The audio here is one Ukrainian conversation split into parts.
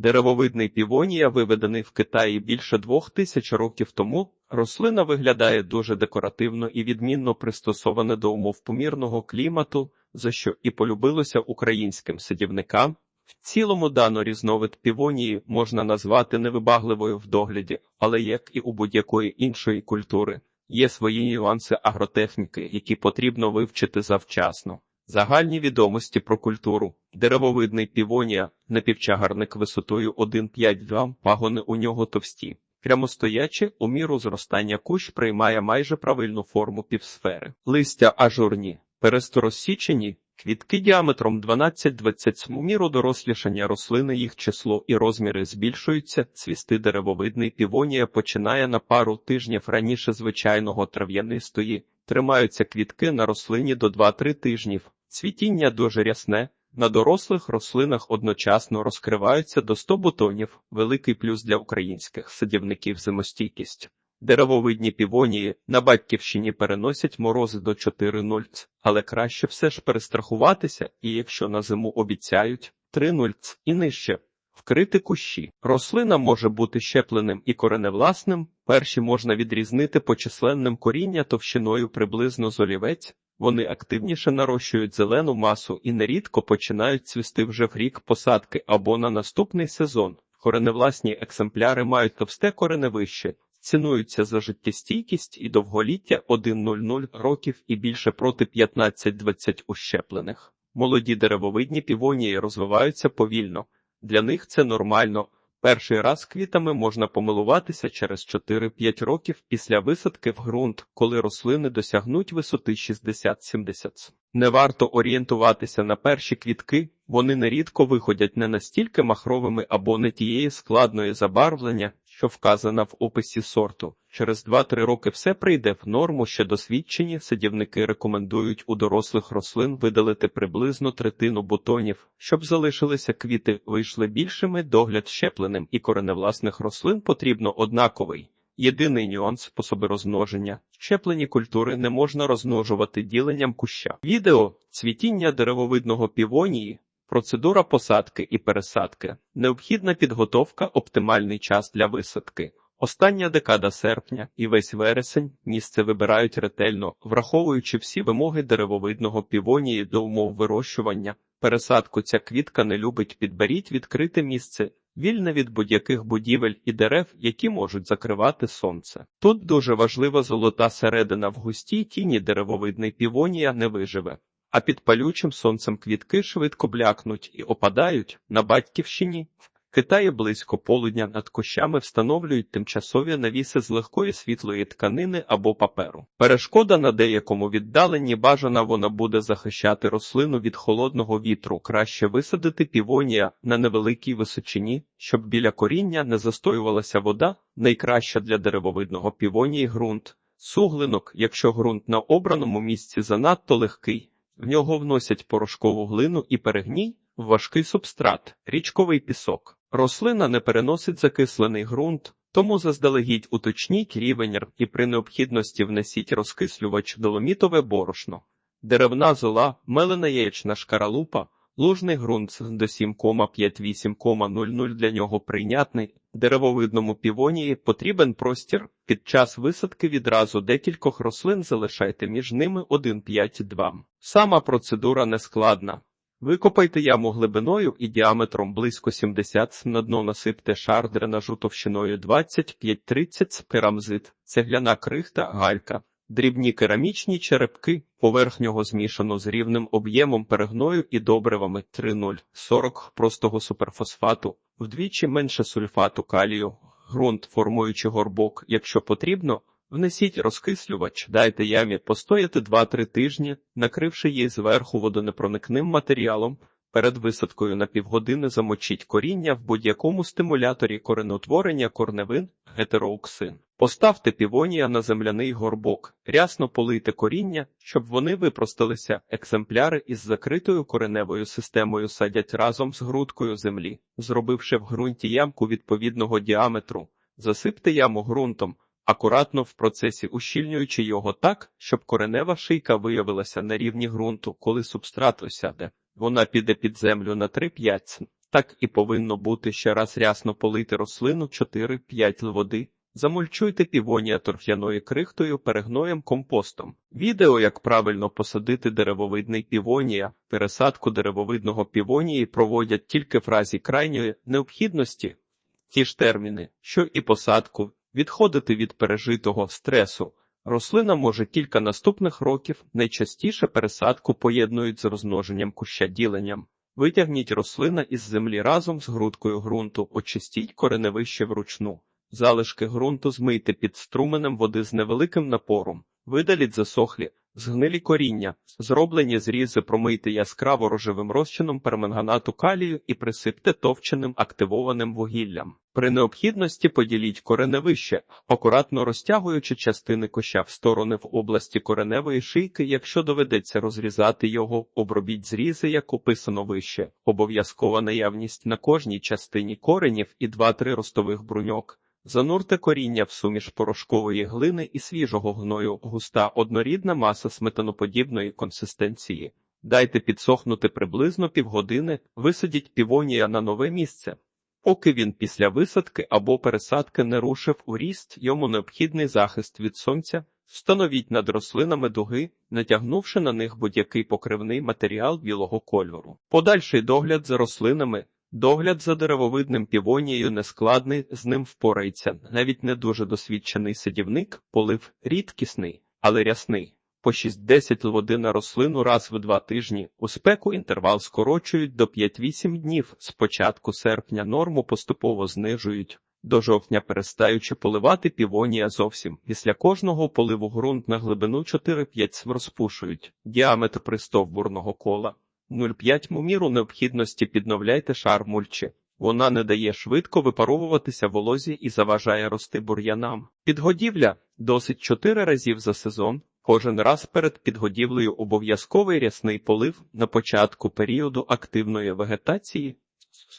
Деревовидний півонія, виведений в Китаї більше двох тисяч років тому, рослина виглядає дуже декоративно і відмінно пристосована до умов помірного клімату, за що і полюбилося українським садівникам. В цілому дану різновид півонії можна назвати невибагливою в догляді, але як і у будь-якої іншої культури, є свої нюанси агротехніки, які потрібно вивчити завчасно. Загальні відомості про культуру. Деревовидний півонія, напівчагарник висотою 1,5-2, пагони у нього товсті. Прямостоячи, у міру зростання кущ приймає майже правильну форму півсфери. Листя ажурні, пересторозсічені, квітки діаметром 12-20 У міру дорослішання рослини їх число і розміри збільшуються, цвісти деревовидний півонія починає на пару тижнів раніше звичайного трав'янистої, тримаються квітки на рослині до 2-3 тижнів. Цвітіння дуже рясне, на дорослих рослинах одночасно розкриваються до 100 бутонів, великий плюс для українських садівників зимостійкість. Деревовидні півонії на батьківщині переносять морози до 4-0, але краще все ж перестрахуватися, і якщо на зиму обіцяють 3-0 і нижче. Вкрити кущі. Рослина може бути щепленим і кореневласним. Перші можна відрізнити по численним коріння товщиною приблизно з олівець. Вони активніше нарощують зелену масу і нерідко починають цвісти вже в рік посадки або на наступний сезон. Кореневласні екземпляри мають товсте кореневище, цінуються за життєстійкість і довголіття 1-0-0 років і більше проти 15-20 ущеплених. Молоді деревовидні півонії розвиваються повільно. Для них це нормально. Перший раз квітами можна помилуватися через 4-5 років після висадки в ґрунт, коли рослини досягнуть висоти 60-70. Не варто орієнтуватися на перші квітки, вони нерідко виходять не настільки махровими або не тієї складної забарвлення, що вказана в описі сорту. Через 2-3 роки все прийде в норму, що досвідчені садівники рекомендують у дорослих рослин видалити приблизно третину бутонів, щоб залишилися квіти, вийшли більшими, догляд щепленим і кореневласних рослин потрібно однаковий. Єдиний нюанс способи розмноження. Щеплені культури не можна розмножувати діленням куща. Відео цвітіння деревовидного півонії, процедура посадки і пересадки, необхідна підготовка, оптимальний час для висадки. Остання декада серпня і весь вересень місце вибирають ретельно, враховуючи всі вимоги деревовидного півонії до умов вирощування. Пересадку ця квітка не любить, підберіть відкрите місце, вільне від будь-яких будівель і дерев, які можуть закривати сонце. Тут дуже важлива золота середина в густій тіні деревовидний півонія не виживе. А під палючим сонцем квітки швидко блякнуть і опадають на батьківщині. В Китаї близько полудня над кущами встановлюють тимчасові навіси з легкої світлої тканини або паперу. Перешкода на деякому віддаленні бажана вона буде захищати рослину від холодного вітру. Краще висадити півонія на невеликій височині, щоб біля коріння не застоювалася вода, найкраща для деревовидного півонії ґрунт. Суглинок, якщо ґрунт на обраному місці занадто легкий, в нього вносять порошкову глину і перегній, важкий субстрат, річковий пісок. Рослина не переносить закислений ґрунт, тому заздалегідь уточніть рівень і при необхідності внесіть розкислювач доломітове борошно. Деревна зола, мелена яєчна шкаралупа, лужний ґрунт до 7,5-8,00 для нього прийнятний. Деревовидному півонії потрібен простір. Під час висадки відразу декількох рослин залишайте між ними 1,5-2. Сама процедура нескладна. Викопайте яму глибиною і діаметром близько 70 см, на дно насипте шар дренажу товщиною 25-30 керамзит, цегляна крихта, галька, дрібні керамічні черепки, поверх нього змішано з рівним об'ємом перегною і добривами 3,0-40 простого суперфосфату, вдвічі менше сульфату калію, ґрунт, формуючи горбок, якщо потрібно, Внесіть розкислювач, дайте ямі постояти 2-3 тижні, накривши її зверху водонепроникним матеріалом. Перед висадкою на півгодини замочіть коріння в будь-якому стимуляторі коренотворення корневин, гетерооксин. Поставте півонія на земляний горбок, рясно полийте коріння, щоб вони випросталися. Екземпляри із закритою кореневою системою садять разом з грудкою землі, зробивши в ґрунті ямку відповідного діаметру. Засипте яму ґрунтом акуратно в процесі ущільнюючи його так, щоб коренева шийка виявилася на рівні ґрунту, коли субстрат осяде. Вона піде під землю на 3-5 см. Так і повинно бути ще раз рясно полити рослину 4-5 л води. Замульчуйте півонія торф'яною крихтою, перегноєм, компостом. Відео, як правильно посадити деревовидний півонія. Пересадку деревовидного півонії проводять тільки в разі крайньої необхідності. Ті ж терміни, що і посадку, відходити від пережитого стресу. Рослина може кілька наступних років, найчастіше пересадку поєднують з розмноженням куща діленням. Витягніть рослина із землі разом з грудкою ґрунту, очистіть кореневище вручну. Залишки ґрунту змийте під струменем води з невеликим напором, видаліть засохлі, згнилі коріння, зроблені зрізи промийте яскраво рожевим розчином перманганату калію і присипте товченим активованим вугіллям. При необхідності поділіть кореневище, акуратно розтягуючи частини коща в сторони в області кореневої шийки, якщо доведеться розрізати його, обробіть зрізи, як описано вище, обов'язкова наявність на кожній частині коренів і 2-3 ростових бруньок. Занурте коріння в суміш порошкової глини і свіжого гною, густа однорідна маса сметаноподібної консистенції. Дайте підсохнути приблизно півгодини, висадіть півонія на нове місце. Поки він після висадки або пересадки не рушив у ріст, йому необхідний захист від сонця, встановіть над рослинами дуги, натягнувши на них будь-який покривний матеріал білого кольору. Подальший догляд за рослинами. Догляд за деревовидним півонією нескладний, з ним впорається навіть не дуже досвідчений садівник, полив рідкісний, але рясний. По 6-10 води на рослину раз в два тижні. У спеку інтервал скорочують до 5-8 днів. З початку серпня норму поступово знижують. До жовтня перестаючи поливати півонія зовсім. Після кожного поливу ґрунт на глибину 4-5 розпушують. Діаметр пристовбурного кола 0,5 му міру необхідності підновляйте шар мульчі. Вона не дає швидко випаровуватися волозі і заважає рости бур'янам. Підгодівля досить 4 разів за сезон. Кожен раз перед підгодівлею обов'язковий рясний полив на початку періоду активної вегетації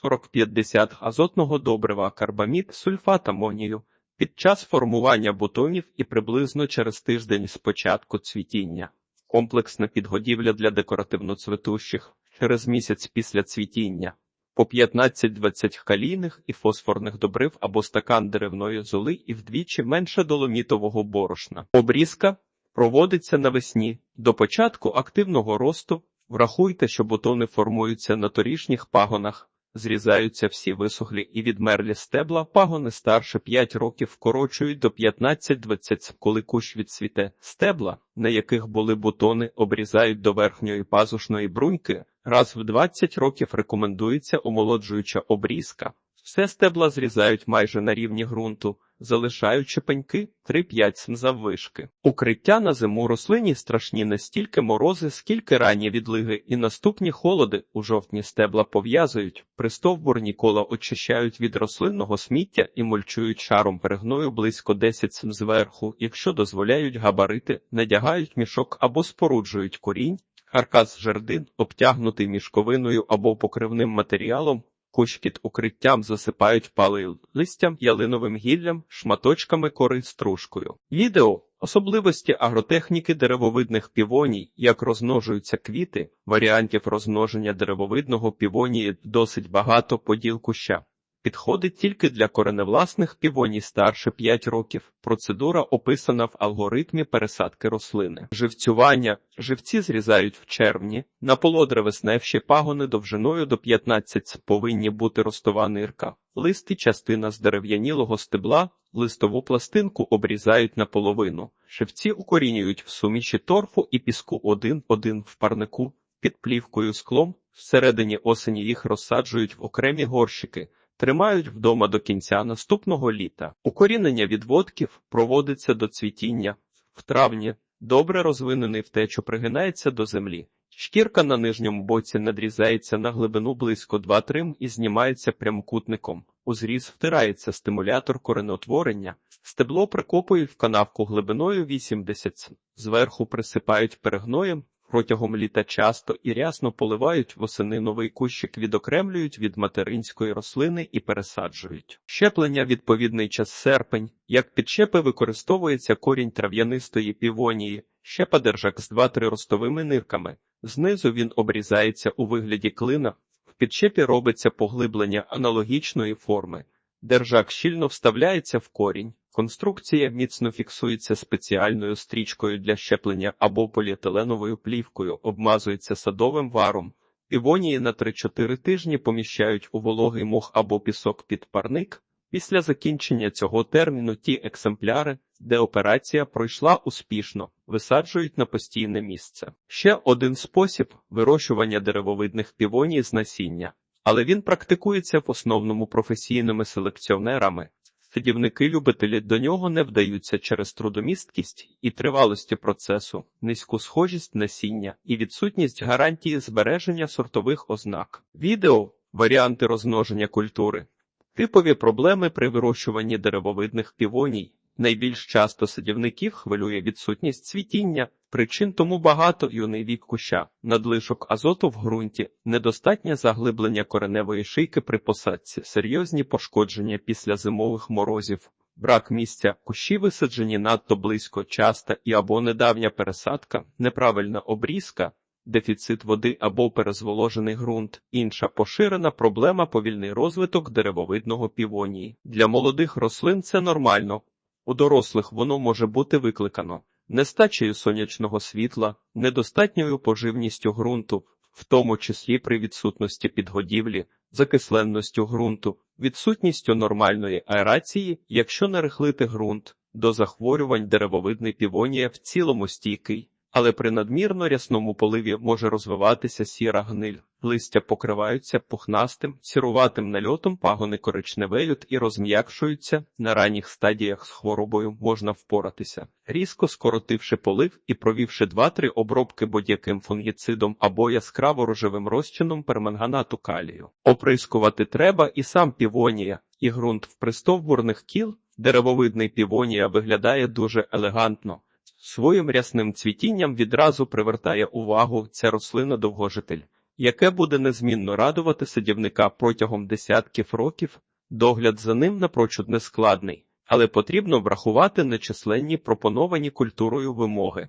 40-50 азотного добрива, карбамід, сульфат амонію під час формування бутонів і приблизно через тиждень з початку цвітіння. Комплексна підгодівля для декоративно-цветущих через місяць після цвітіння. По 15-20 калійних і фосфорних добрив або стакан деревної золи і вдвічі менше доломітового борошна. Обрізка проводиться навесні. До початку активного росту врахуйте, що бутони формуються на торішніх пагонах, зрізаються всі висохлі і відмерлі стебла, пагони старше 5 років вкорочують до 15-20, коли кущ відцвіте. Стебла, на яких були бутони, обрізають до верхньої пазушної бруньки. Раз в 20 років рекомендується омолоджуюча обрізка. Все стебла зрізають майже на рівні ґрунту, залишаючи пеньки 3-5 см заввишки. Укриття на зиму рослині страшні не стільки морози, скільки ранні відлиги і наступні холоди у жовтні стебла пов'язують, пристовбурні кола очищають від рослинного сміття і мульчують шаром перегною близько 10 см зверху, якщо дозволяють габарити, надягають мішок або споруджують корінь. Каркас жердин, обтягнутий мішковиною або покривним матеріалом, Кущ укриттям засипають палою листям, ялиновим гіллям, шматочками кори стружкою. Відео особливості агротехніки деревовидних півоній, як розмножуються квіти, варіантів розмноження деревовидного півонії досить багато поділ куща. Підходить тільки для кореневласних півоній старше 5 років. Процедура описана в алгоритмі пересадки рослини. Живцювання живці зрізають в червні. На полодревесневші пагони довжиною до 15 повинні бути ростова нирка. Листи частина з дерев'янілого стебла, листову пластинку обрізають наполовину. Живці укорінюють в суміші торфу і піску один-один в парнику під плівкою склом. Всередині осені їх розсаджують в окремі горщики. Тримають вдома до кінця наступного літа. Укорінення відводків проводиться до цвітіння. В травні добре розвинений втечу пригинається до землі. Шкірка на нижньому боці надрізається на глибину близько 2-3 і знімається прямокутником. У зріз втирається стимулятор коренотворення. Стебло прикопують в канавку глибиною 80 см. Зверху присипають перегноєм, Протягом літа часто і рясно поливають восени новий кущик, відокремлюють від материнської рослини і пересаджують. Щеплення відповідний час серпень. Як підщепи використовується корінь трав'янистої півонії, щепа держак з 2-3 ростовими нирками. Знизу він обрізається у вигляді клина. В підчепі робиться поглиблення аналогічної форми. Держак щільно вставляється в корінь. Конструкція міцно фіксується спеціальною стрічкою для щеплення або поліетиленовою плівкою, обмазується садовим варом. Півонії на 3-4 тижні поміщають у вологий мох або пісок під парник. Після закінчення цього терміну ті екземпляри, де операція пройшла успішно, висаджують на постійне місце. Ще один спосіб вирощування деревовидних півоній з насіння, але він практикується в основному професійними селекціонерами. Садівники-любителі до нього не вдаються через трудомісткість і тривалості процесу, низьку схожість насіння і відсутність гарантії збереження сортових ознак. Відео варіанти розмноження культури. Типові проблеми при вирощуванні деревовидних півоній. Найбільш часто садівників хвилює відсутність цвітіння, причин тому багато юний вік куща, надлишок азоту в ґрунті, недостатнє заглиблення кореневої шийки при посадці, серйозні пошкодження після зимових морозів, брак місця, кущі висаджені надто близько, часта і або недавня пересадка, неправильна обрізка, дефіцит води або перезволожений ґрунт. Інша поширена проблема повільний розвиток деревовидного півонії. Для молодих рослин це нормально. У дорослих воно може бути викликано нестачею сонячного світла, недостатньою поживністю ґрунту, в тому числі при відсутності підгодівлі, закисленністю ґрунту, відсутністю нормальної аерації, якщо не рихлити ґрунт, до захворювань деревовидний півонія в цілому стійкий, але при надмірно рясному поливі може розвиватися сіра гниль. Листя покриваються пухнастим, сіруватим нальотом, пагони коричневеють і розм'якшуються. На ранніх стадіях з хворобою можна впоратися, різко скоротивши полив і провівши 2-3 обробки будь-яким фунгіцидом або яскраво рожевим розчином перманганату калію. Оприскувати треба і сам півонія, і ґрунт в пристовбурних кіл. Деревовидний півонія виглядає дуже елегантно. Своїм рясним цвітінням відразу привертає увагу ця рослина довгожитель, яке буде незмінно радувати садівника протягом десятків років. Догляд за ним напрочуд нескладний, але потрібно врахувати нечисленні пропоновані культурою вимоги.